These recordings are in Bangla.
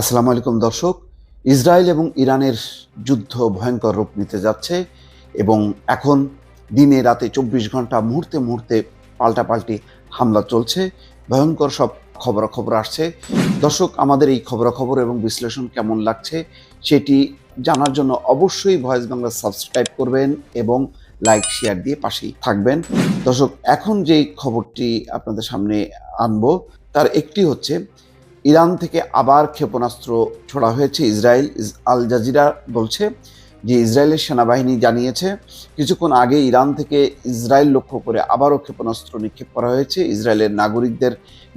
আসসালামু আলাইকুম দর্শক। ইসরায়েল এবং ইরানের যুদ্ধ ভয়ঙ্কর রূপ নিতে যাচ্ছে এবং এখন দিনে রাতে চব্বিশ ঘণ্টা মুহূর্তে মুহূর্তে পাল্টাপাল্টি হামলা চলছে। ভয়ঙ্কর সব খবরাখবর আসছে। দর্শক, আমাদের এই খবরাখবর এবং বিশ্লেষণ কেমন লাগছে সেটি জানার জন্য অবশ্যই ভয়েস বাংলা সাবস্ক্রাইব করবেন এবং লাইক, শেয়ার দিয়ে পাশেই থাকবেন। দর্শক, এখন যেই খবরটি আপনাদের সামনে আনব, তার একটি হচ্ছে ইরান থেকে আবার ক্ষেপণাস্ত্র ছোড়া হয়েছে। ইসরায়েল আল জাজিরা বলছে যে ইসরায়েলের সেনাবাহিনী জানিয়েছে, কিছুক্ষণ আগে ইরান থেকে ইসরায়েল লক্ষ্য করে আবারও ক্ষেপণাস্ত্র নিক্ষেপ করা হয়েছে। ইসরায়েলের নাগরিকদের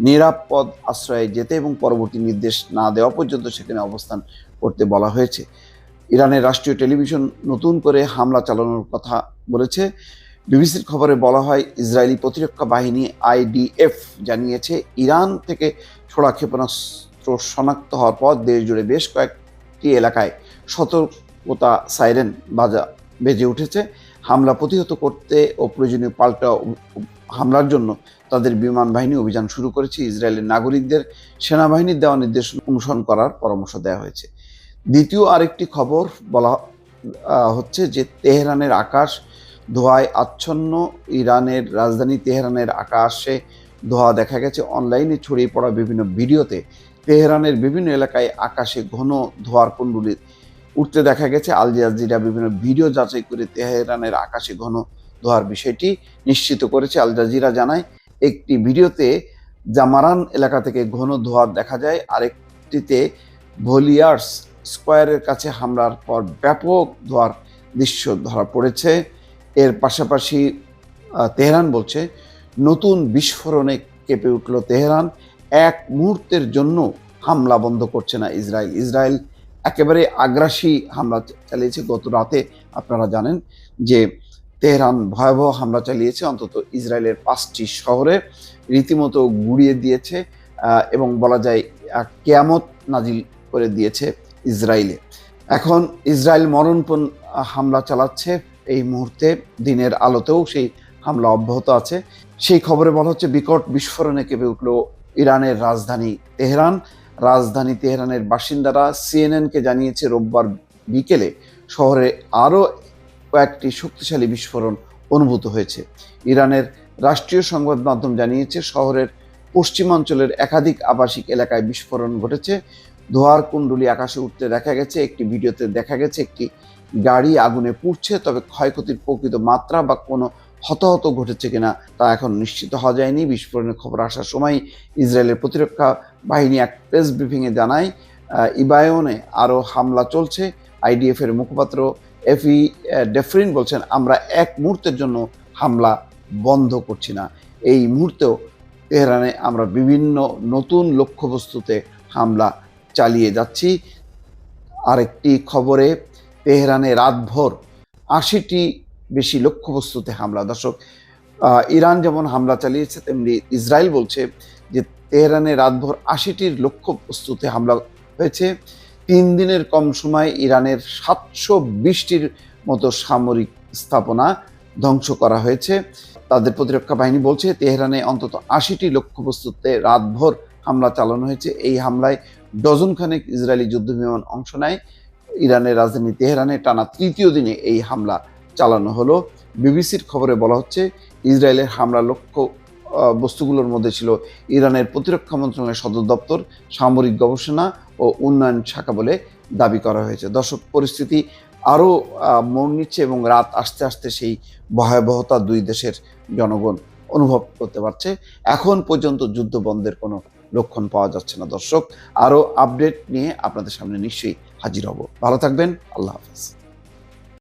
নিরাপদ আশ্রয়ে যেতে এবং পরবর্তী নির্দেশ না দেওয়া পর্যন্ত সেখানে অবস্থান করতে বলা হয়েছে। ইরানের রাষ্ট্রীয় টেলিভিশন নতুন করে হামলা চালানোর কথা বলেছে। বিবিসির খবরে বলা হয়, ইসরায়েলি প্রতিরক্ষা বাহিনী আইডিএফ জানিয়েছে, ইরান থেকে ছোড়া ক্ষেপণাস্ত্র শনাক্ত হওয়ার পর দেশ জুড়ে বেশ কয়েকটি এলাকায় সতর্কতা সাইরেন বাজা, বেজে উঠেছে। হামলা প্রতিহত করতে ও প্রয়োজনীয় পাল্টা হামলার জন্য তাদের বিমান বাহিনী অভিযান শুরু করেছে। ইসরায়েলের নাগরিকদের সেনাবাহিনীর দেওয়া নির্দেশ অনুসরণ করার পরামর্শ দেওয়া হয়েছে। দ্বিতীয় আরেকটি খবর বলা হচ্ছে যে, তেহরানের আকাশ ধোঁয়ায় আচ্ছন্ন ইরানের রাজধানী তেহরানের আকাশে ধোঁয়া দেখা গেছে। অনলাইনে ছড়িয়ে পড়া বিভিন্ন ভিডিওতে তেহরানের বিভিন্ন এলাকায় আকাশে ঘন ধোঁয়ার কুণ্ডুলি উঠতে দেখা গেছে। আল জাজিরা বিভিন্ন ভিডিও যাচাই করে তেহরানের আকাশে ঘন ধোঁয়ার বিষয়টি নিশ্চিত করেছে। আল জাজিরা জানায়, একটি ভিডিওতে জামারান এলাকা থেকে ঘন ধোঁয়া দেখা যায়। আরেকটিতে ভলিয়ার্স স্কোয়ারের কাছে হামলার পর ব্যাপক ধোঁয়ার দৃশ্য ধরা পড়েছে। এর পাশাপাশি তেহরান বলছে, নতুন বিস্ফোরণে কেঁপে উঠল তেহরান। এক মুহূর্তের জন্য হামলা বন্ধ করছে না ইসরায়েল। ইসরায়েল একেবারে আগ্রাসী হামলা চালিয়েছে। গত রাতে আপনারা জানেন যে তেহরান ভয়াবহ হামলা চালিয়েছে, অন্তত ইসরায়েলের পাঁচটি শহরে। রীতিমতো গুড়িয়ে দিয়েছে এবং বলা যায় কেয়ামত নাজিল করে দিয়েছে ইসরায়েলে। এখন ইসরায়েল মরণপণ হামলা চালাচ্ছে। এই মুহূর্তে দিনের আলোতেও সেই হামলা অব্যাহত আছে। সেই খবরে বলা হচ্ছে, বিকট বিস্ফোরণে কেঁপে উঠল ইরানের রাজধানী তেহরান। রাজধানী তেহরানের বাসিন্দারা সিএনএনকে জানিয়েছে, রোববার বিকেলে শহরে আরও কয়েকটি শক্তিশালী বিস্ফোরণ অনুভূত হয়েছে। ইরানের রাষ্ট্রীয় সংবাদ মাধ্যম জানিয়েছে, শহরের পশ্চিমাঞ্চলের একাধিক আবাসিক এলাকায় বিস্ফোরণ ঘটেছে। ধোয়ার কুণ্ডলি আকাশে উঠতে দেখা গেছে, একটি ভিডিওতে দেখা গেছে, একটি গাড়ি আগুনে পুড়ছে, তবে ক্ষয়ক্ষতির প্রকৃত মাত্রা বা কোনো হতাহত ঘটেছে কিনা তা এখন নিশ্চিত হওয়া যায়নি। বিস্ফোরণের খবর আসার সময় ইসরায়েলের প্রতিরক্ষা বাহিনী এক প্রেস ব্রিফিংয়ে জানায় ইবায়নে আরও হামলা চলছে। আইডিএফ এর মুখপাত্র এফি ডেফরিন বলছেন, আমরা এক মুহূর্তের জন্য হামলা বন্ধ করছি না। এই মুহূর্তেও তেহরানে আমরা বিভিন্ন নতুন লক্ষ্যবস্তুতে হামলা চালিয়ে যাচ্ছি। আরেকটি খবরে তেহরানে রাতভর আশিটি বেশি লক্ষ্যবস্তুতে হামলা। দর্শক ইরান যেমন হামলা চালিয়েছে, তেমনি ইসরায়েল বলছে যে তেহরানে রাতভর আশিটির লক্ষ্যবস্তুতে হামলা হয়েছে। তিন দিনের কম সময়ে ইরানের সাতশো বিশটির মতো সামরিক স্থাপনা ধ্বংস করা হয়েছে। তাদের প্রতিরক্ষা বাহিনী বলছে, তেহরানে অন্তত আশিটি লক্ষ্যবস্তুতে রাতভর হামলা চালানো হয়েছে। এই হামলায় ডজন খানেক ইসরায়েলি যুদ্ধবিমান অংশ নেয়। ইরানের রাজধানী তেহরানে টানা তৃতীয় দিনে এই হামলা চালানো হলো। বিবিসির খবরে বলা হচ্ছে, ইসরায়েলের হামলা লক্ষ্য বস্তুগুলোর মধ্যে ছিল ইরানের প্রতিরক্ষা মন্ত্রণালয়ের সদর দপ্তর, সামরিক গবেষণা ও উন্নয়ন শাখা বলে দাবি করা হয়েছে। দর্শক, পরিস্থিতি আরও মন নিচ্ছে এবং রাত আসতে আসতে সেই ভয়াবহতা দুই দেশের জনগণ অনুভব করতে পারছে। এখন পর্যন্ত যুদ্ধ বন্ধের কোনো লক্ষণ পাওয়া যাচ্ছে না। দর্শক, আরও আপডেট নিয়ে আপনাদের সামনে নিশ্চয়ই হাজির হব। ভালো থাকবেন আল্লাহ হাফিজ।